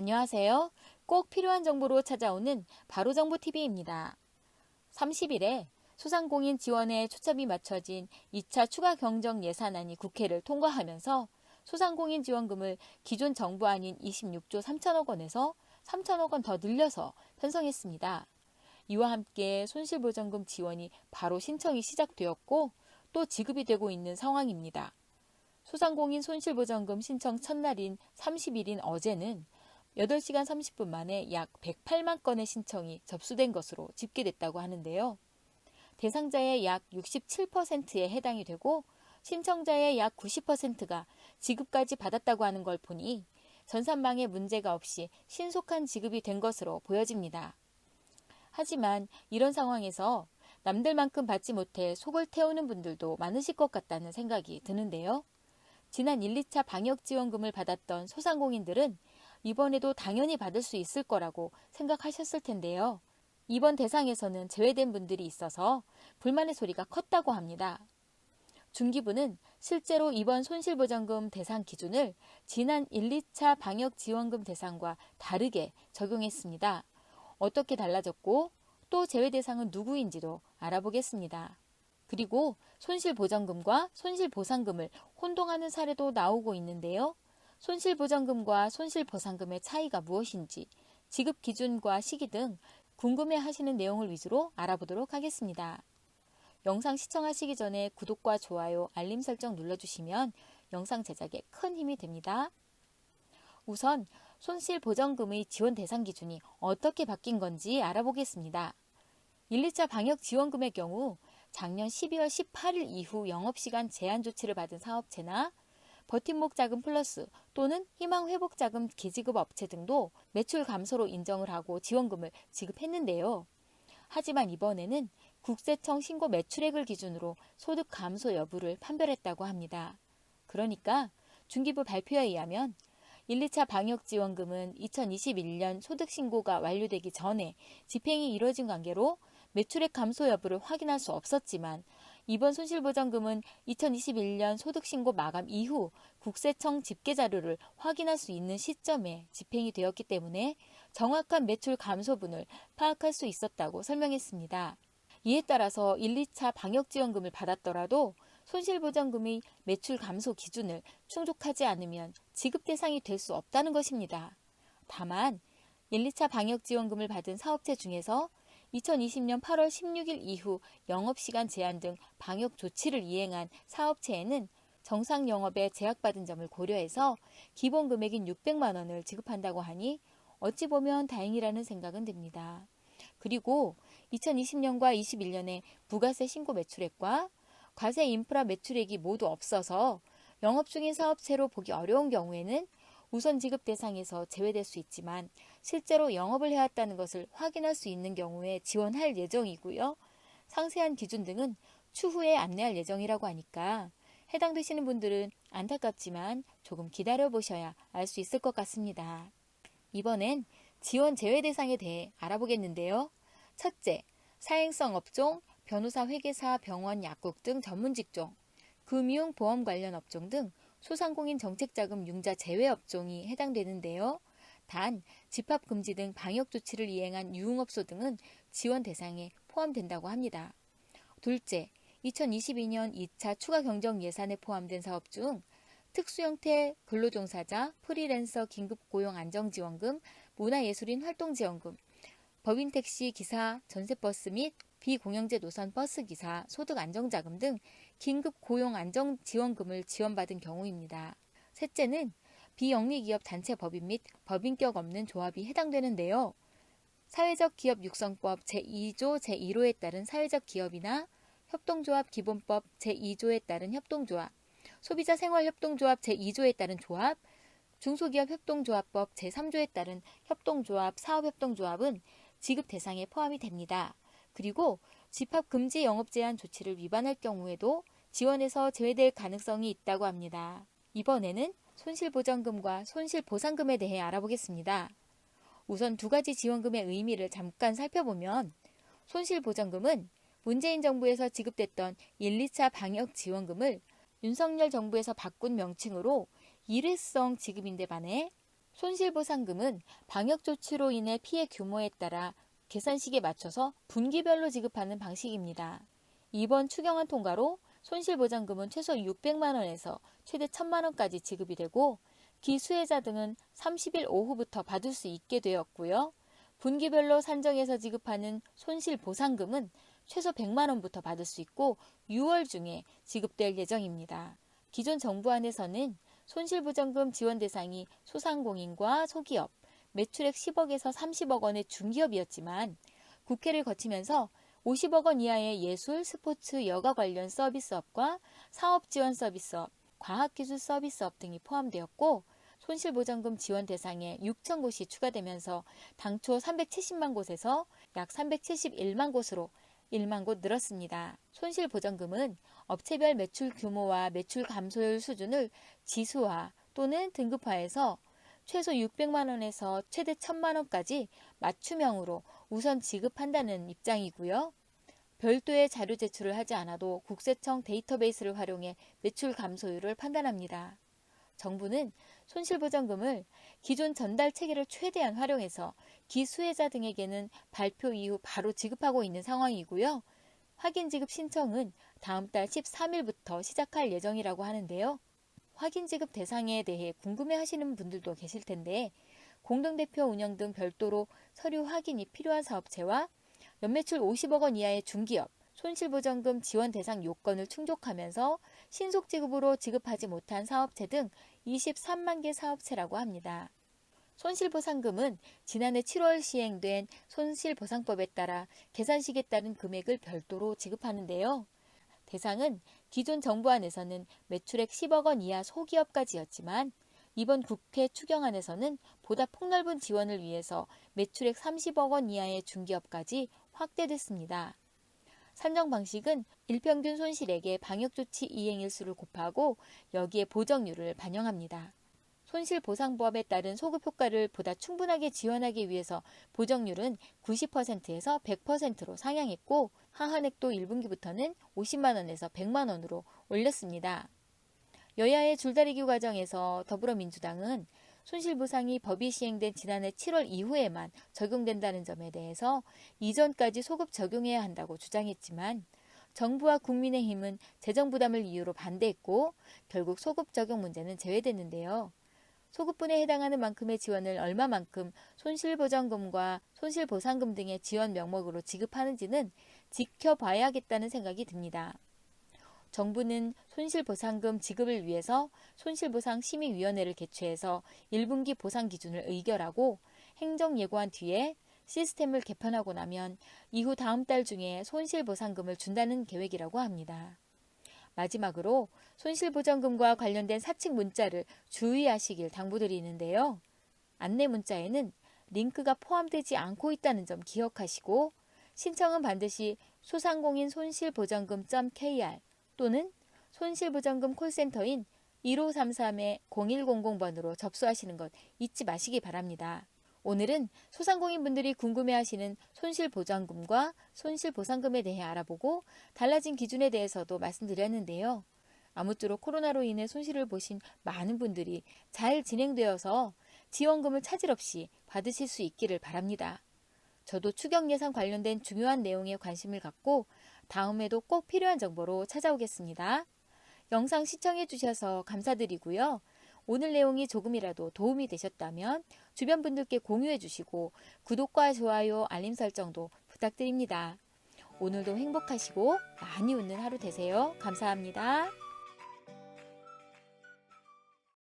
안녕하세요. 꼭 필요한 정보로 찾아오는 바로정보TV입니다. 30일에 소상공인 지원에 초점이 맞춰진 2차 추가 경정 예산안이 국회를 통과하면서 소상공인 지원금을 기존 정부 아닌 26조 3천억 원에서 3천억 원 더 늘려서 편성했습니다. 이와 함께 손실보전금 지원이 바로 신청이 시작되었고 또 지급이 되고 있는 상황입니다. 소상공인 손실보전금 신청 첫날인 30일인 어제는 8시간 30분 만에 약 108만 건의 신청이 접수된 것으로 집계됐다고 하는데요. 대상자의 약 67%에 해당이 되고 신청자의 약 90%가 지급까지 받았다고 하는 걸 보니 전산망에 문제가 없이 신속한 지급이 된 것으로 보여집니다. 하지만 이런 상황에서 남들만큼 받지 못해 속을 태우는 분들도 많으실 것 같다는 생각이 드는데요. 지난 1, 2차 방역 지원금을 받았던 소상공인들은 이번에도 당연히 받을 수 있을 거라고 생각하셨을 텐데요. 이번 대상에서는 제외된 분들이 있어서 불만의 소리가 컸다고 합니다. 중기부는 실제로 이번 손실보전금 대상 기준을 지난 1, 2차 방역 지원금 대상과 다르게 적용했습니다. 어떻게 달라졌고 또 제외 대상은 누구인지도 알아보겠습니다. 그리고 손실보전금과 손실보상금을 혼동하는 사례도 나오고 있는데요. 손실보전금과 손실보상금의 차이가 무엇인지, 지급 기준과 시기 등 궁금해 하시는 내용을 위주로 알아보도록 하겠습니다. 영상 시청하시기 전에 구독과 좋아요, 알림 설정 눌러주시면 영상 제작에 큰 힘이 됩니다. 우선 손실보전금의 지원 대상 기준이 어떻게 바뀐 건지 알아보겠습니다. 1, 2차 방역 지원금의 경우 작년 12월 18일 이후 영업시간 제한 조치를 받은 사업체나 버팀목 자금 플러스 또는 희망 회복 자금 기지급 업체 등도 매출 감소로 인정을 하고 지원금을 지급했는데요. 하지만 이번에는 국세청 신고 매출액을 기준으로 소득 감소 여부를 판별했다고 합니다. 그러니까 중기부 발표에 의하면 1, 2차 방역 지원금은 2021년 소득 신고가 완료되기 전에 집행이 이뤄진 관계로 매출액 감소 여부를 확인할 수 없었지만 이번 손실보전금은 2021년 소득신고 마감 이후 국세청 집계 자료를 확인할 수 있는 시점에 집행이 되었기 때문에 정확한 매출 감소분을 파악할 수 있었다고 설명했습니다. 이에 따라서 1, 2차 방역지원금을 받았더라도 손실보전금의 매출 감소 기준을 충족하지 않으면 지급 대상이 될 수 없다는 것입니다. 다만 1, 2차 방역지원금을 받은 사업체 중에서 2020년 8월 16일 이후 영업시간 제한 등 방역 조치를 이행한 사업체에는 정상 영업에 제약받은 점을 고려해서 기본 금액인 600만 원을 지급한다고 하니 어찌 보면 다행이라는 생각은 듭니다. 그리고 2020년과 21년에 부가세 신고 매출액과 과세 인프라 매출액이 모두 없어서 영업 중인 사업체로 보기 어려운 경우에는 우선 지급 대상에서 제외될 수 있지만 실제로 영업을 해왔다는 것을 확인할 수 있는 경우에 지원할 예정이고요. 상세한 기준 등은 추후에 안내할 예정이라고 하니까 해당되시는 분들은 안타깝지만 조금 기다려 보셔야 알 수 있을 것 같습니다. 이번엔 지원 제외 대상에 대해 알아보겠는데요. 첫째, 사행성 업종, 변호사, 회계사, 병원, 약국 등 전문 직종, 금융, 보험 관련 업종 등 소상공인 정책자금 융자 제외 업종이 해당되는데요. 단, 집합 금지 등 방역 조치를 이행한 유흥업소 등은 지원 대상에 포함된다고 합니다. 둘째, 2022년 2차 추가 경정 예산에 포함된 사업 중 특수 형태 근로종사자, 프리랜서 긴급 고용 안정지원금, 문화예술인 활동지원금, 법인 택시 기사, 전세버스 및 비공영제 노선 버스 기사, 소득 안정자금 등 긴급 고용 안정 지원금을 지원받은 경우입니다. 셋째는 비영리기업 단체 법인 및 법인격 없는 조합이 해당되는데요. 사회적 기업 육성법 제2조 제1호에 따른 사회적 기업이나 협동조합 기본법 제2조에 따른 협동조합, 소비자 생활 협동조합 제2조에 따른 조합, 중소기업 협동조합법 제3조에 따른 협동조합, 사업협동조합은 지급 대상에 포함이 됩니다. 그리고 집합 금지 영업 제한 조치를 위반할 경우에도 지원에서 제외될 가능성이 있다고 합니다. 이번에는 손실보전금과 손실보상금에 대해 알아보겠습니다. 우선 두 가지 지원금의 의미를 잠깐 살펴보면 손실보전금은 문재인 정부에서 지급됐던 1, 2차 방역 지원금을 윤석열 정부에서 바꾼 명칭으로 일회성 지급인데 반해 손실보상금은 방역조치로 인해 피해 규모에 따라 계산식에 맞춰서 분기별로 지급하는 방식입니다. 이번 추경안 통과로 손실보장금은 최소 600만 원에서 최대 1000만 원까지 지급이 되고 기수혜자 등은 30일 오후부터 받을 수 있게 되었고요. 분기별로 산정해서 지급하는 손실보상금은 최소 100만 원부터 받을 수 있고 6월 중에 지급될 예정입니다. 기존 정부 안에서는 손실보전금 지원 대상이 소상공인과 소기업, 매출액 10억에서 30억 원의 중기업이었지만 국회를 거치면서 50억 원 이하의 예술, 스포츠, 여가 관련 서비스업과 사업 지원 서비스업, 과학기술 서비스업 등이 포함되었고 손실보전금 지원 대상에 6천 곳이 추가되면서 당초 370만 곳에서 약 371만 곳으로 1만 곳 늘었습니다. 손실보전금은 업체별 매출 규모와 매출 감소율 수준을 지수화 또는 등급화해서 최소 600만 원에서 최대 1000만 원까지 맞춤형으로 우선 지급한다는 입장이고요. 별도의 자료 제출을 하지 않아도 국세청 데이터베이스를 활용해 매출 감소율을 판단합니다. 정부는 손실보전금을 기존 전달 체계를 최대한 활용해서 기수혜자 등에게는 발표 이후 바로 지급하고 있는 상황이고요. 확인 지급 신청은 다음 달 13일부터 시작할 예정이라고 하는데요. 확인 지급 대상에 대해 궁금해 하시는 분들도 계실 텐데 공동대표 운영 등 별도로 서류 확인이 필요한 사업체와 연매출 50억 원 이하의 중기업, 손실보전금 지원 대상 요건을 충족하면서 신속 지급으로 지급하지 못한 사업체 등 23만 개 사업체라고 합니다. 손실보상금은 지난해 7월 시행된 손실보상법에 따라 계산식에 따른 금액을 별도로 지급하는데요. 대상은 기존 정부 안에서는 매출액 10억 원 이하 소기업까지였지만 이번 국회 추경안에서는 보다 폭넓은 지원을 위해서 매출액 30억 원 이하의 중기업까지 확대됐습니다. 산정 방식은 일평균 손실액의 방역조치 이행일수를 곱하고 여기에 보정률을 반영합니다. 손실보상법에 따른 소급 효과를 보다 충분하게 지원하기 위해서 보정률은 90%에서 100%로 상향했고 하한액도 1분기부터는 50만 원에서 100만 원으로 올렸습니다. 여야의 줄다리기 과정에서 더불어민주당은 손실보상이 법이 시행된 지난해 7월 이후에만 적용된다는 점에 대해서 이전까지 소급 적용해야 한다고 주장했지만 정부와 국민의힘은 재정 부담을 이유로 반대했고 결국 소급 적용 문제는 제외됐는데요. 소급분에 해당하는 만큼의 지원을 얼마만큼 손실보전금과 손실보상금 등의 지원 명목으로 지급하는지는 지켜봐야겠다는 생각이 듭니다. 정부는 손실보상금 지급을 위해서 손실보상심의위원회를 개최해서 1분기 보상 기준을 의결하고 행정 예고한 뒤에 시스템을 개편하고 나면 이후 다음 달 중에 손실보상금을 준다는 계획이라고 합니다. 마지막으로 손실보전금과 관련된 사측 문자를 주의하시길 당부드리는데요. 안내 문자에는 링크가 포함되지 않고 있다는 점 기억하시고 신청은 반드시 소상공인 손실보전금.kr 또는 손실보전금 콜센터인 1533-0100번으로 접수하시는 것 잊지 마시기 바랍니다. 오늘은 소상공인분들이 궁금해하시는 손실보장금과 손실보상금에 대해 알아보고 달라진 기준에 대해서도 말씀드렸는데요. 아무쪼록 코로나로 인해 손실을 보신 많은 분들이 잘 진행되어서 지원금을 차질 없이 받으실 수 있기를 바랍니다. 저도 추경 예산 관련된 중요한 내용에 관심을 갖고 다음에도 꼭 필요한 정보로 찾아오겠습니다. 영상 시청해 주셔서 감사드리고요. 오늘 내용이 조금이라도 도움이 되셨다면 주변 분들께 공유해 주시고 구독과 좋아요, 알림 설정도 부탁드립니다. 오늘도 행복하시고 많이 웃는 하루 되세요. 감사합니다.